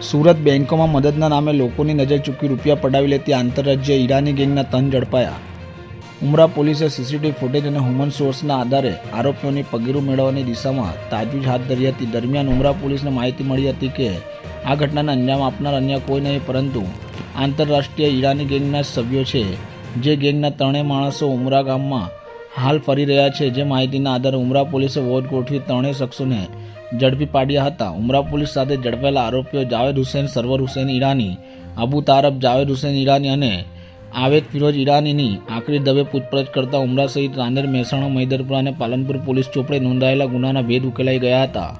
સુરત બેંકોમાં મદદના નામે લોકોની નજર ચૂકી રૂપિયા પડાવી લેતી આંતરરાજ્ય ઈરાની ગેંગના તન ઝડપાયા. ઉમરા પોલીસે સીસીટીવી ફૂટેજ અને હ્યુમન સોર્સના આધારે આરોપીઓની પગીરું મેળવવાની દિશામાં તાજવીજ હાથ ધરી હતી. દરમિયાન ઉમરા પોલીસને માહિતી મળી હતી કે આ ઘટનાને અંજામ આપનાર અન્ય કોઈ નહીં, પરંતુ આંતરરાષ્ટ્રીય ઈરાની ગેંગના સભ્યો છે. જે ગેંગના ત્રણેય માણસો ઉમરા ગામમાં હાલ ફરી રહ્યા છે જે માહિતીના આધારે ઉમરા પોલીસે વોચ ગોઠવી ત્રણેય શખ્સોને ઝડપી પાડ્યા હતા. ઉમરા પોલીસ સાથે ઝડપાયેલા આરોપીઓ જાવેદ હુસેન, સરવર હુસેન ઈરાની, અબુ તારબ, જાવેદ હુસેન ઈરાની અને આવેદ ફિરોજ ઈરાનીની આખરી દવે પૂછપરછ કરતા ઉમરા સહિત રાંદેર, મહેસાણા, મૈદરપુરા અને પાલનપુર પોલીસ ચોપડે નોંધાયેલા ગુનાના ભેદ ઉકેલાઈ ગયા હતા.